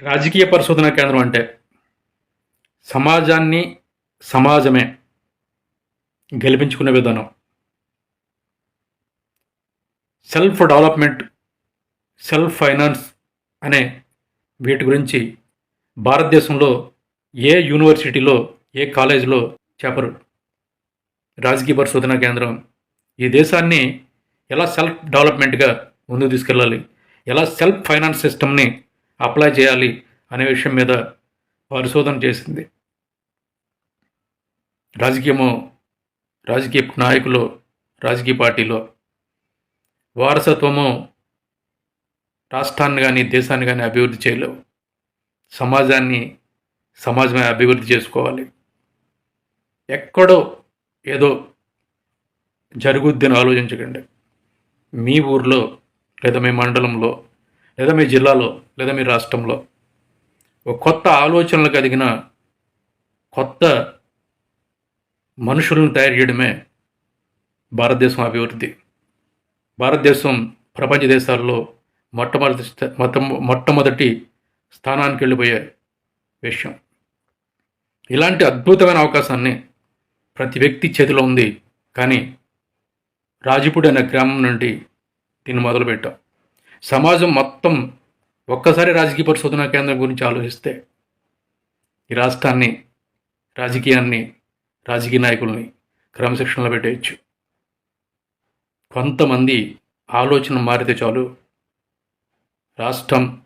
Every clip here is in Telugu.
రాజకీయ పరిశోధన కేంద్రం అంటే సమాజాన్ని సమాజమే గెలిపించుకునే విధానం. సెల్ఫ్ డెవలప్మెంట్ సెల్ఫ్ ఫైనాన్స్ అనే వీటి గురించి భారతదేశంలో ఏ యూనివర్సిటీలో ఏ కాలేజీలో చెప్పరు రాజకీయ పరిశోధన కేంద్రం. ఈ దేశాన్ని ఎలా సెల్ఫ్ డెవలప్మెంట్గా ముందుకు తీసుకెళ్ళాలి? ఎలా సెల్ఫ్ ఫైనాన్స్ సిస్టమ్ని అప్లై చేయాలి అనే విషయం మీద పరిశోధన చేసింది. రాజకీయము రాజకీయ నాయకులు రాజకీయ పార్టీలో వారసత్వము రాష్ట్రాన్ని కానీ దేశాన్ని కానీ అభివృద్ధి చేయలేవు. సమాజాన్ని సమాజమే అభివృద్ధి చేసుకోవాలి. ఎక్కడో ఏదో జరుగుద్దని ఆలోచించకండి. మీ ఊర్లో లేదా మీ మండలంలో లేదా మీ జిల్లాలో లేదా మీ రాష్ట్రంలో ఒక కొత్త ఆలోచనలు కలిగిన కొత్త మనుషులను తయారు చేయడమే భారతదేశం అభివృద్ధి. భారతదేశం ప్రపంచ దేశాల్లో మొట్టమొదటి మొట్ట- మొట్టమొదటి స్థానానికి వెళ్ళిపోయే విషయం. ఇలాంటి అద్భుతమైన అవకాశాన్ని ప్రతి వ్యక్తి చేతిలో ఉంది. కానీ రాజపూడి అనే గ్రామం నుండి దీన్ని మొదలుపెట్టాం. సమాజం మొత్తం ఒక్కసారి రాజకీయ పరిశోధన కేంద్రం గురించి ఆలోచిస్తే ఈ రాష్ట్రాన్ని రాజకీయాన్ని రాజకీయ నాయకుల్ని క్రమశిక్షణలో పెట్టేయచ్చు. కొంతమంది ఆలోచన మారితే చాలు రాష్ట్రం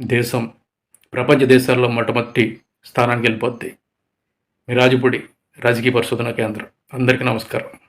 దేశం ప్రపంచ దేశాల్లో మొట్టమొదటి స్థానానికి వెళ్ళిపోద్ది. మీ రాజుపూడి రాజకీయ పరిశోధన కేంద్రం. అందరికీ నమస్కారం.